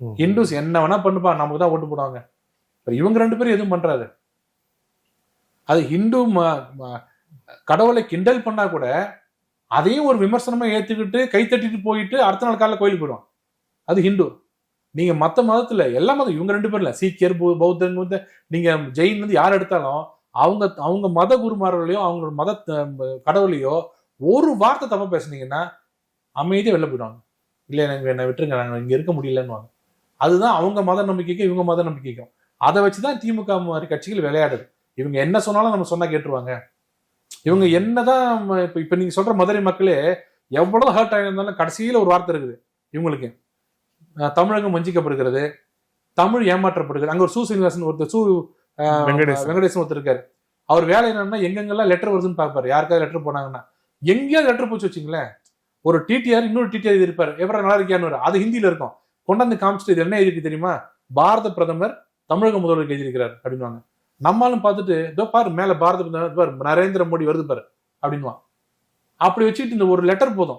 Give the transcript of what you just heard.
ம். ஹிந்துஸ் என்ன வேணா பண்ணுப்பா நமக்கு தான் ஓட்டு போடுவாங்க. இவங்க ரெண்டு பேரும் எதுவும் பண்றாரு அது ஹிந்து ம- கடவுளை கிண்டல் பண்ணா கூட அதையும் ஒரு விமர்சனமா ஏத்துக்கிட்டு கை தட்டிட்டு போயிட்டு அடுத்த நாள் காலைல கோயிலுக்கு போயிடுவான். அது ஹிந்து. நீங்க மத்த மதத்துல எல்லா மதம் இவங்க ரெண்டு பேர்ல சீக்கியர் பௌத்தன் வந்து நீங்க ஜெயின் வந்து யார் எடுத்தாலும் அவங்க அவங்க மத குருமார்களையோ அவங்களோட மத கடவுளையோ ஒரு வார்த்தை தப்பா பேசுனீங்கன்னா அமைதியா வெளில போயிடுவாங்க. இல்ல எனக்கு என்ன விட்டுருங்க நாங்கள் இங்க இருக்க முடியலன்னு அதுதான் அவங்க மத நம்பிக்கைக்கும் இவங்க மத நம்பிக்கைக்கும். அதை வச்சுதான் திமுக மாதிரி கட்சிகள் விளையாடுது. இவங்க என்ன சொன்னாலும் நம்ம சொன்னா கேட்டுருவாங்க. இவங்க என்னதான் இப்ப இப்ப நீங்க சொல்ற மதுரை மக்களே எவ்வளவு ஹர்ட் ஆயிருந்தாலும் கடைசியில ஒரு வார்த்தை இருக்குது இவங்களுக்கு. தமிழகம் வஞ்சிக்கப்படுகிறது. தமிழ் ஏமாற்றப்படுகிறது. அங்க ஒரு சு சீனிவாசன் ஒருத்தர் சு வெங்கடேசன். ஒருத்தர் இருக்காரு. அவர் வேலை என்னன்னா எங்கெங்கெல்லாம் லெட்டர் வருதுன்னு பார்ப்பாரு. யாருக்காவது லெட்டர் போனாங்கன்னா. எங்கேயாவது லெட்டர் போச்சு வச்சுங்களேன். ஒரு டிடிஆர் இன்னொரு டிடிஆர் இருப்பாரு எவரா நல்லா இருக்கியான்னு அது ஹிந்தியில இருக்கும். கொண்டாந்து காமிச்சிட்டு இது என்ன எழுதி தெரியுமா? பாரத பிரதமர் தமிழக முதல்வருக்கு எழுதியிருக்கிறார் அப்படின்வாங்க நம்மளும் பார்த்துட்டு இதோ பாரு மேல பாரத பிரதமர் பாரு நரேந்திர மோடி வருது பாரு அப்படின்வான் அப்படி வச்சுட்டு இந்த ஒரு லெட்டர் போதும்.